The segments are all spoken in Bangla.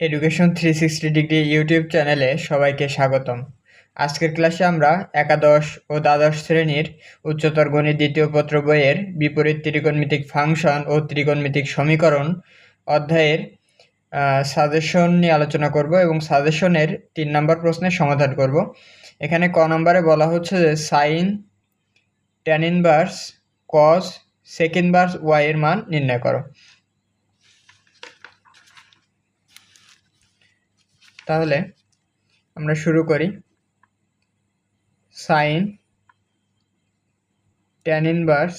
Education three sixty degree YouTube চ্যানেলে সবাইকে স্বাগতম। আজকের ক্লাসে আমরা একাদশ ও দ্বাদশ শ্রেণির উচ্চতর গণিত দ্বিতীয় পত্র বইয়ের বিপরীত ত্রিকোণমিতিক ফাংশন ও ত্রিকোণমিতিক সমীকরণ অধ্যায়ের সাজেশন নিয়ে আলোচনা করব এবং সাজেশনের তিন নম্বর প্রশ্নের সমাধান করব। এখানে ক নম্বরে বলা হচ্ছে যে sine tan inverse cos second bars Y এর মান নির্ণয় করো। তাহলে আমরা শুরু করি। Sine tan inverse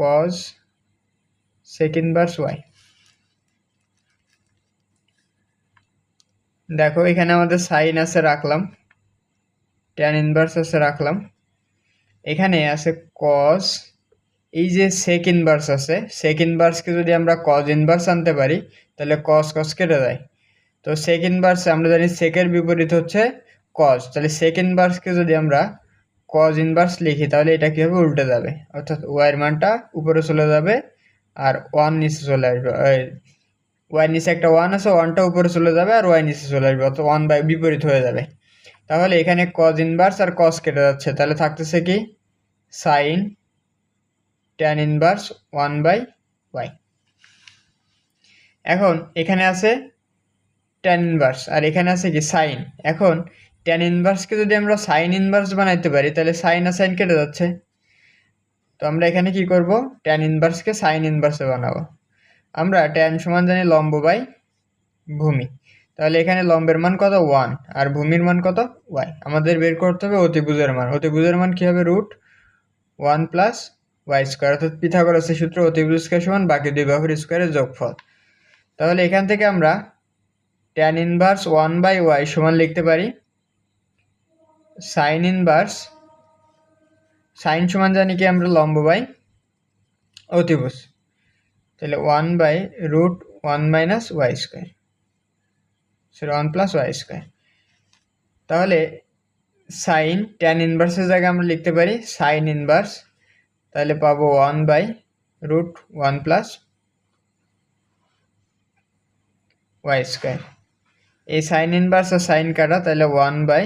cos second verse Y দেখো, এখানে আমাদের সাইন আছে রাখলাম ট্যান ইনভার্স আছে রাখলাম। এখানে আছে কজ এই যে সেক ইনভার্স আছে সেক ইনভার্সকে যদি আমরা কজ ইনভার্স আনতে পারি, তাহলে কজ কজ কেটে যায় তো সেকেন্ড ভার্স আমরা জানি সেকের বিপরীত হচ্ছে কজ তাহলে সেকেন্ড ভার্সকে যদি আমরা কজ ইনভার্স লিখি, তাহলে এটা কীভাবে উল্টে যাবে? অর্থাৎ ওয়াইয়ের মানটা উপরে চলে যাবে আর ওয়ান নিচে চলে আসবে। ওয়াই নিচে একটা ওয়ান আছে ওয়ানটা উপরে চলে যাবে আর ওয়াই নিচে চলে আসবে, অর্থাৎ ওয়ান বাই বিপরীত হয়ে যাবে। তাহলে এখানে কজ ইনভার্স আর কজ কেটে যাচ্ছে। তাহলে থাকতেছে কি? Sine tan inverse one by Y এখন এখানে আছে ট্যান ইনভার্স আর এখানে আছে কি সাইন এখন ট্যান ইনভার্সকে যদি আমরা সাইন ইনভার্স বানাইতে পারি, তাহলে সাইন আর সাইন কেটে যাচ্ছে। তো আমরা এখানে কি করব? ট্যান ইনভার্সকে সাইন ইনভার্সে বানাবো। আমরা ট্যান সমান জানি লম্ব বাই ভূমি। তাহলে এখানে লম্বের মান কত? ওয়ান আর ভূমির মান কত? ওয়াই আমাদের বের করতে হবে অতিভুজের মান। অতিভুজের মান কী হবে? Root one plus Y square অর্থাৎ পিথাগোরাসের সূত্র অতিভুজ স্কোয়ার সমান, বাকি দুই বাহুর স্কোয়ারের যোগফল। তাহলে এখান থেকে আমরা tan inverse one by Y সমান লিখতে পারি। সাইন ইনভার্স সাইন সমান জানি কি আমরা লম্ব বাই অতিভুজ। তাহলে one by root one minus Y square সেটা ওয়ান প্লাস ওয়াই স্কোয়ার তাহলে সাইন ট্যান ইনভার্সের জায়গায় আমরা লিখতে পারি সাইন ইনভার্স তাহলে পাবো one by root one plus Y square এই সাইন ইনভার্স আর সাইন কাটা, তাহলে one by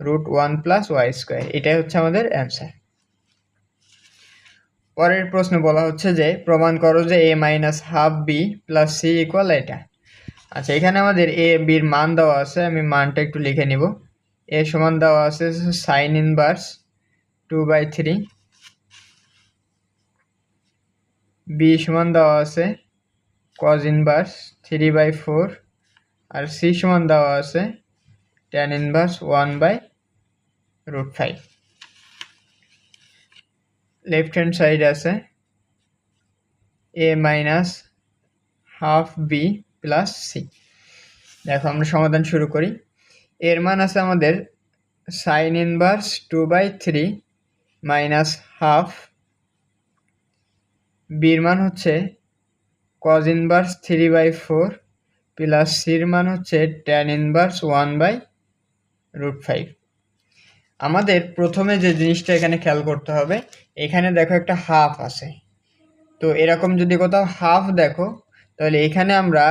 root one plus Y square এটাই হচ্ছে আমাদের অ্যান্সার পরের প্রশ্ন বলা হচ্ছে যে, প্রমাণ করো যে A minus half B plus C equal এটা। আচ্ছা এখানে আমাদের এ বির মান দেওয়া আছে, আমি মানটা একটু লিখে নিব। এ সমান দেওয়া আছে sine inverse two by three B সমান দেওয়া আছে cos inverse three by four R C সমান দেওয়া আছে tan inverse one by root five left hand side আছে A minus half B plus C দেখো আমরা সমাধান শুরু করি। এর মান আছে আমাদের sine inverse two by three minus half বির মান হচ্ছে cos inverse three by four plus সির মান হচ্ছে tan inverse one by root five আমাদের প্রথমে যে জিনিসটা এখানে খেয়াল করতে হবে, এখানে দেখো একটা হাফ আছে। তো এরকম যদি কোথাও হাফ দেখো, তাহলে এখানে আমরা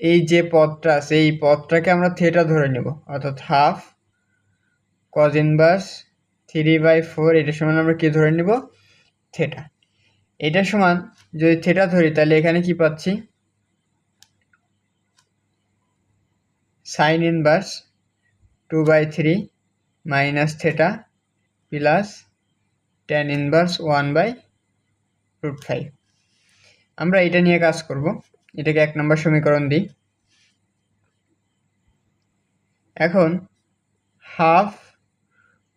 এই যে পদটা আছে, এই পদটাকে আমরা থেটা ধরে নেব। অর্থাৎ half cos inverse three by four এটার সমান আমরা কি ধরে নেব? থেটা এটার সমান যদি থেটা ধরি, তাহলে এখানে কি পাচ্ছি? Sine inverse two by three minus theta plus tan inverse one by root five. আমরা এটা নিয়ে কাজ করব। এটাকে এক নম্বর সমীকরণ দিই। এখন half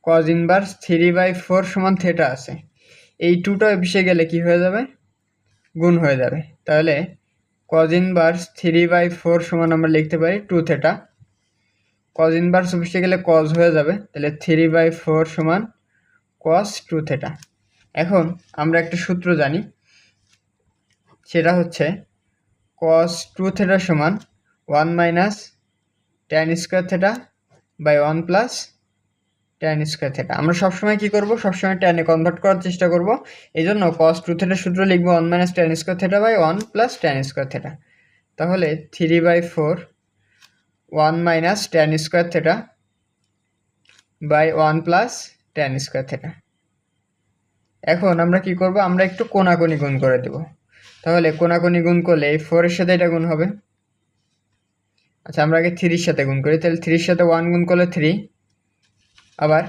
cos inverse three by four সমান থেটা আছে। এই টুটা অফিসে গেলে কি হয়ে যাবে? গুণ হয়ে যাবে। তাহলে cos inverse three by four সমান আমরা লিখতে পারি টু থেটা কজ ইনভার্স অফিসে গেলে কজ হয়ে যাবে, তাহলে থ্রি বাই ফোর সমান কস টু থেটা এখন আমরা একটা সূত্র জানি, সেটা হচ্ছে কস টু থেটা সমান one minus tan square theta by one plus tan square theta আমরা সবসময় কী করব? সবসময় টেনে কনভার্ট করার চেষ্টা করব। এই জন্য কস টু থেটার সূত্র লিখব one minus tan square theta by one plus tan square theta তাহলে three by four one minus tan square theta by one plus tan square theta এখন আমরা কি করব? আমরা একটু কোনাকুনি গুণ করে দেব। তাহলে কোনাকুনি গুণ করলে এই ফোরের সাথে এটা গুণ হবে। আচ্ছা আমরা আগে থ্রির সাথে গুণ করি। তাহলে থ্রির সাথে ওয়ান গুণ করলে থ্রি আবার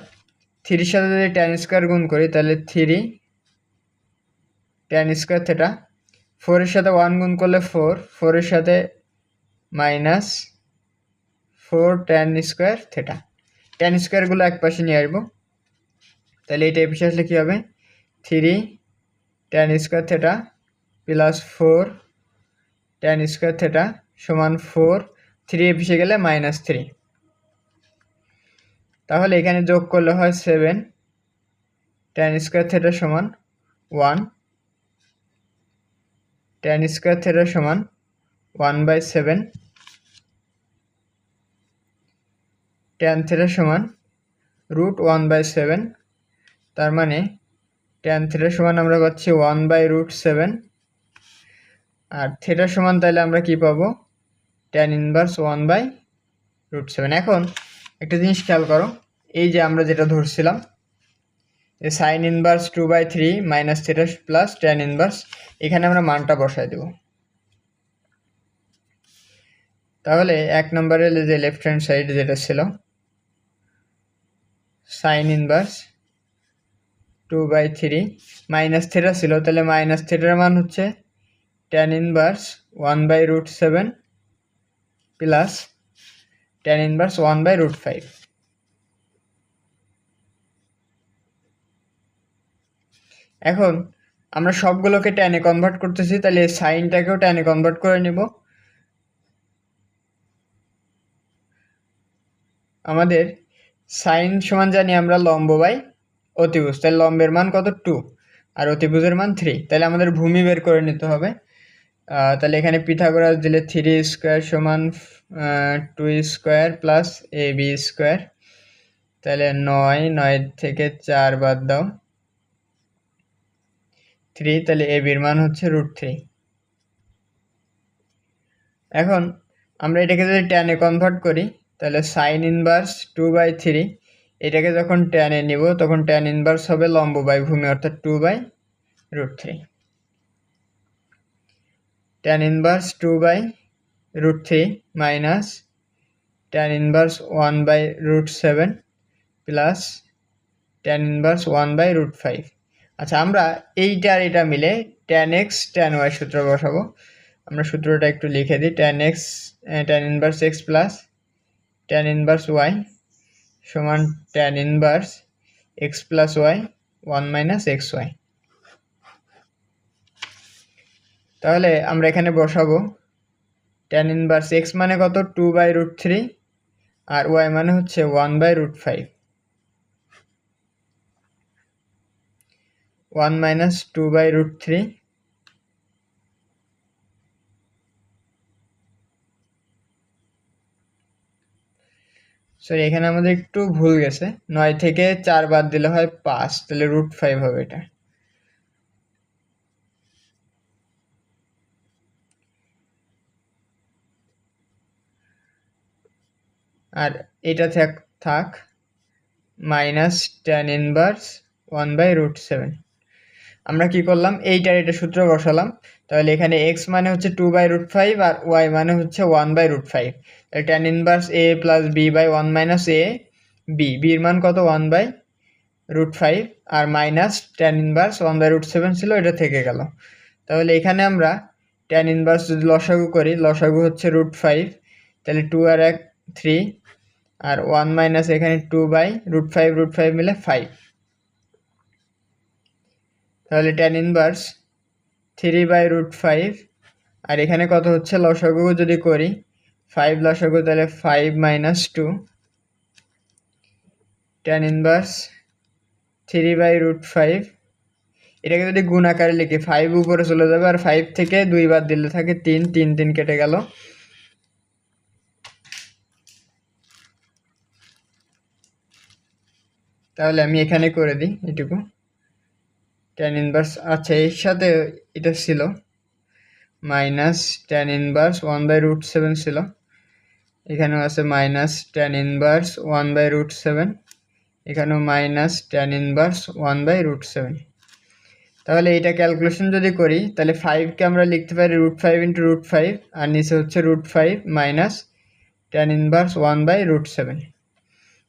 থ্রির সাথে যদি টেন স্কোয়ার গুণ করি, তাহলে থ্রি টেন স্কোয়ার থেটা ফোরের সাথে ওয়ান গুণ করলে ফোর ফোরের সাথে minus four tan square theta tan স্কোয়ারগুলো এক পাশে নিয়ে আসব। তাহলে এটা এপিসে আসলে কী হবে? Three tan square theta plus four tan square theta সমান ফোর থ্রি এপিসে গেলে মাইনাস থ্রি তাহলে এখানে যোগ করলে হয় সেভেন টেন স্কোয়ার থেটা সমান ওয়ান টেন স্কোয়ার থেটা সমান one by seven tan theta সমান রুট ওয়ান বাই সেভেন তার মানে টেন থেটা সমান আমরা পাচ্ছি ওয়ান বাই রুট সেভেন আর থেটা সমান তাহলে আমরা কি পাবো? Tan inverse one by root seven এখন একটা জিনিস খেয়াল করো, এই যে আমরা যেটা ধরছিলাম, যে sine inverse two by three minus theta plus tan inverse এখানে আমরা মানটা বসাই দেব। তাহলে এক নম্বরে যে লেফট হ্যান্ড সাইড যেটা ছিল sine inverse two by three minus theta ছিল, তাহলে মাইনাস থিটার মান হচ্ছে tan inverse one by root seven plus tan inverse one by root five এখন আমরা সবগুলোকে টেনে কনভার্ট করতেছি, তাহলে সাইনটাকেও টেনে কনভার্ট করে নিব। আমাদের সাইন সমান জানি আমরা লম্ব বাই অতিভুজ, তাহলে লম্বের মান কত? টু আর অতিভুজের মান থ্রি তাহলে আমাদের ভূমি বের করে নিতে হবে। তাহলে এখানে পিথাগোরাস দিলে থ্রি স্কোয়ার সমান two square plus a b square তাহলে নয় নয় থেকে চার বাদ দাও। থ্রি তাহলে এ বির মান হচ্ছে রুট থ্রি এখন আমরা এটাকে যদি টেনে কনভার্ট করি, তাহলে sine inverse two by three এটাকে যখন টেনে নিব, তখন টেন ইনভার্স হবে লম্ব বাই ভূমি, অর্থাৎ two by root three tan inverse two by root three minus tan inverse one by root seven plus tan inverse one by root five আচ্ছা আমরা এইটা আর এটা মিলে টেন এক্স টেন ওয়াই সূত্র বসাবো। আমরা সূত্রটা একটু লিখে দিই। Tan x tan inverse x plus tan inverse y সমান tan inverse x plus y one minus x y তাহলে আমরা এখানে বসাবো টেন ইনভার্স এক্স মানে কত? টু বাই রুট থ্রি আর ওয়াই মানে হচ্ছে one by root five one minus two by root three sorry এখানে আমাদের একটু ভুল গেছে। নয় থেকে চার বাদ দিলে হয় পাঁচ, তাহলে রুট ফাইভ হবে এটা। আর এটা থাক থাক minus tan inverse one by root seven আমরা কি করলাম? এইটার এটা সূত্র বসালাম। তাহলে এখানে এক্স মানে হচ্ছে টু বাই রুট ফাইভ আর ওয়াই মানে হচ্ছে ওয়ান বাই রুট ফাইভ তাহলে tan inverse a plus b by one minus a b বির মান কত? One by root five R minus tan inverse one by root seven ছিল, এটা থেকে গেল। তাহলে এখানে আমরা টেন ইনভার্স যদি লসাগু করি, লসাগু হচ্ছে রুট ফাইভ তাহলে টু আর এক থ্রি আর ওয়ান মাইনাস এখানে two by root five root five মিলে ফাইভ তাহলে tan inverse three by root five আর এখানে কত হচ্ছে? লসাগু যদি করি ফাইভ লসাগু, তাহলে five minus two tan inverse three by root five এটাকে যদি গুণ লিখি ফাইভ উপরে চলে যাবে, আর ফাইভ থেকে দুইবার দিলে থাকে তিন তিন তিন কেটে গেল। তাহলে আমি এখানে করে দিই এটুকু। টেন ইনভার্স আচ্ছা এর সাথে এটা ছিল। Minus tan inverse one by root seven ছিল। এখানেও আছে minus tan inverse one by root seven এখানেও minus tan inverse one by root seven তাহলে এটা ক্যালকুলেশন যদি করি, তাহলে ফাইভকে আমরা লিখতে পারি root five into root five আর নিচে হচ্ছে root five minus tan inverse one by root seven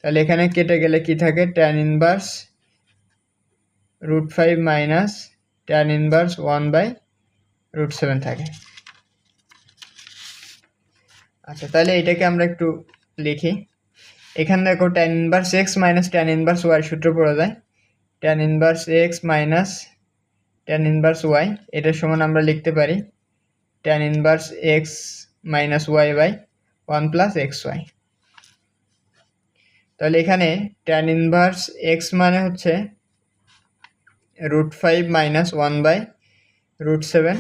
তাহলে এখানে কেটে গেলে কি থাকে? Tan inverse root five minus tan inverse one by root seven থাকে। আচ্ছা তাহলে এটাকে আমরা একটু লিখি। এখানে দেখো tan inverse x minus tan inverse y সূত্র পড়ে যায়। Tan inverse x minus tan inverse y এটার সমান আমরা লিখতে পারি। Tan inverse x minus y by one plus x y তাহলে এখানে টেন ইনভার্স এক্স মানে হচ্ছে root five minus one by root seven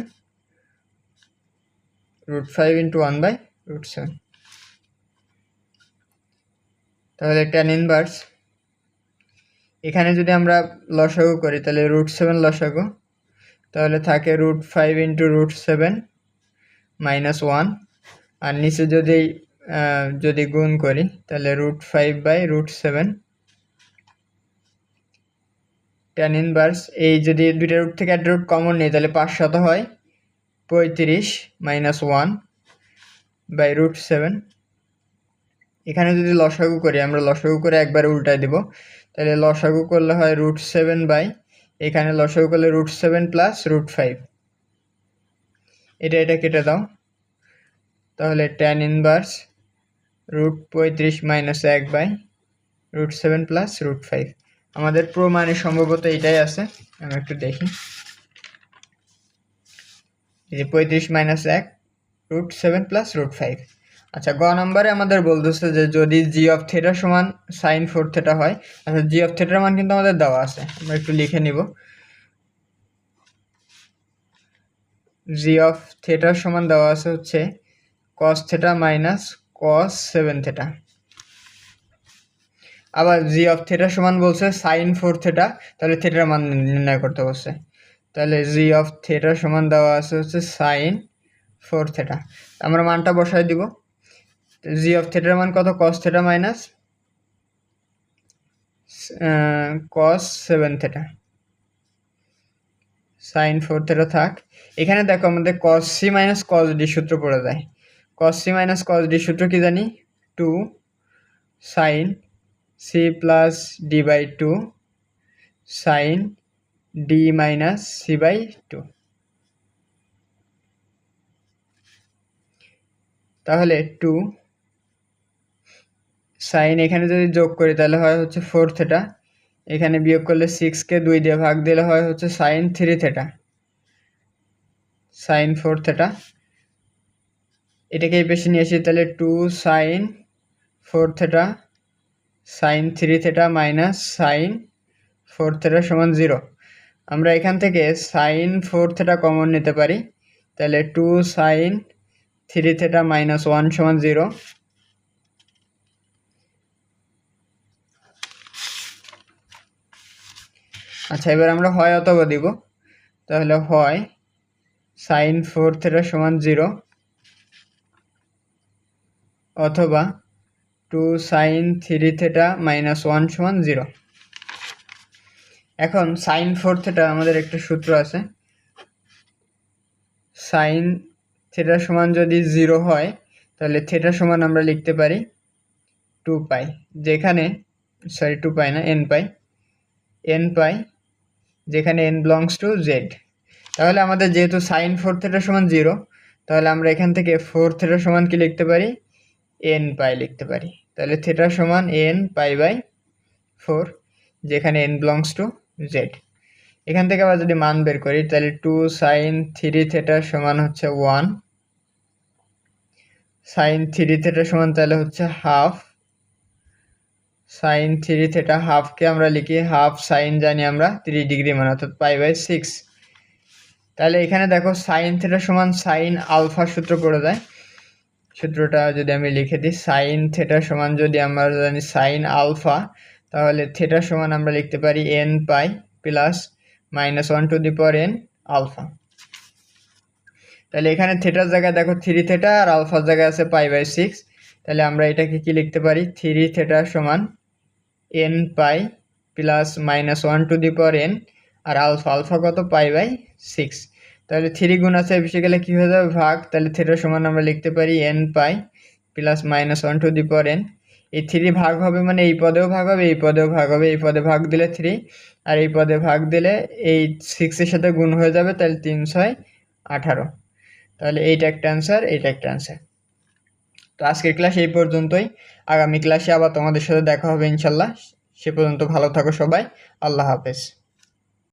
root five into one by root seven তাহলে টেন ইনভার্স এখানে যদি আমরা লসাগু করি, তাহলে রুট সেভেন লসাগু, তাহলে থাকে root five into root seven minus one আর নিচে যদি যদি গুণ করি, তাহলে root five by root seven tan inverse এই যদি দুইটা রুট থেকে একটা রুট কমন নেই, তাহলে পাঁচ শত হয় পঁয়ত্রিশ minus one by root seven এখানে যদি লসাগু করি, আমরা লসাগু করে একবারে উল্টায় দিব, তাহলে লসাগু করলে হয় রুট সেভেন বাই এখানে লসাগু করলে root seven plus root five এটা এটা কেটে দাও। তাহলে টেন ইনভার্স রুট পঁয়ত্রিশ মাইনাস এক by root seven plus root five আমাদের প্রমাণে সম্ভবত এটাই আছে, আমি একটু দেখি। পঁয়ত্রিশ মাইনাস এক root seven plus root five আচ্ছা গ নম্বরে আমাদের বলতেছে যে যদি জি অফ থেটা সমান সাইন ফোর থেটা হয় আচ্ছা জি অফ থেটার মান কিন্তু আমাদের দেওয়া আছে। আমরা একটু লিখে নিব। জি অফ থেটার সমান দেওয়া আছে হচ্ছে cos theta minus cos seven theta আবার জি অফ থেটা সমান বলছে সাইন ফোর থেটা তাহলে থেটার মান নির্ণয় করতে বলছে। তাহলে জি অফ থেটা সমান দেওয়া আছে হচ্ছে সাইন ফোর থেটা আমরা মানটা বসাই দিব। জি অফ থেটার মান কত? Cos theta minus cos seven theta sine four theta থাক। এখানে দেখো আমাদের cos c minus cos d সূত্র পড়ে যায়। Cos c minus cos d সূত্র কি জানি? Two sine c plus d by two sine d minus c by two তাহলে টু সাইন এখানে যদি যোগ করি তাহলে হয় হচ্ছে ফোর থেটা এখানে বিয়োগ করলে সিক্সকে দুই দিয়ে ভাগ দিলে হয় হচ্ছে sine three theta sine four theta এটাকে এই পেশে নিয়ে আসি তাহলে two sine four theta sine three theta minus sine four theta সমান জিরো আমরা এখান থেকে সাইন ফোর থেটা কমন নিতে পারি, তাহলে two sine three theta minus one সমান জিরো আচ্ছা এবার আমরা হয় অথবা দিব, তাহলে হয় সাইন ফোর থেটা সমান জিরো অথবা two sine three theta minus one সমান জিরো। এখন সাইন ফোর থেটা আমাদের একটা সূত্র আছে। সাইন থেটা সমান যদি জিরো হয়, তাহলে থেটা সমান আমরা লিখতে পারি টু পাই, যেখানে সরি টু পাই না, এন পাই। এন পাই, যেখানে এন বিলংস টু জেড তাহলে আমাদের যেহেতু সাইন ফোর থেটা সমান জিরো, তাহলে আমরা এখান থেকে ফোর থেটা সমান কি লিখতে পারি? এন পাই লিখতে পারি। তাহলে থেটা সমান এন পাই বাই ফোর যেখানে এন বিলংস টু জেড এখান থেকে আবার যদি মান বের করি, তাহলে টু সাইন থ্রি থেটা সমান হচ্ছে ওয়ান সাইন থ্রি থেটা সমান তাহলে হচ্ছে হাফ সাইন থ্রি থেটা হাফকে আমরা লিখি হাফ সাইন জানি আমরা থ্রি ডিগ্রি মানে অর্থাৎ পাই বাই সিক্স তাহলে এখানে দেখো সাইন থেটা সমান সাইন আলফা সূত্র পড়ে যায়। সূত্রটা যদি আমি লিখে দিই সাইন থেটা সমান যদি আমরা জানি সাইন আলফা তাহলে থেটা সমান আমরা লিখতে পারি n pi plus minus one to the power n alpha তাহলে এখানে থেটার জায়গায় দেখো থ্রি থেটা আর আলফার জায়গায় আছে পাই বাই সিক্স তাহলে আমরা এটাকে কি লিখতে পারি? থ্রি থেটা সমান n pi plus minus one to the power n R alpha alpha কত? পাই বাই সিক্স তাহলে থ্রি গুণ আছে বেশি গেলে কী হয়ে যাবে? ভাগ। তাহলে থেটার সমান আমরা লিখতে পারি n pi plus minus one to the পর এন এই থ্রি ভাগ হবে মানে এই পদেও ভাগ হবে, এই পদেও ভাগ হবে। এই পদে ভাগ দিলে থ্রি আর এই পদে ভাগ দিলে এই সিক্সের সাথে গুণ হয়ে যাবে, তাহলে তিন ছয় আঠারো। তাহলে এইটা একটা অ্যান্সার এইটা একটা অ্যান্সার তো আজকের ক্লাস এই পর্যন্তই। আগামী ক্লাসে আবার তোমাদের সাথে দেখা হবে ইনশাল্লাহ। সে পর্যন্ত ভালো থাকো সবাই। আল্লাহ হাফেজ।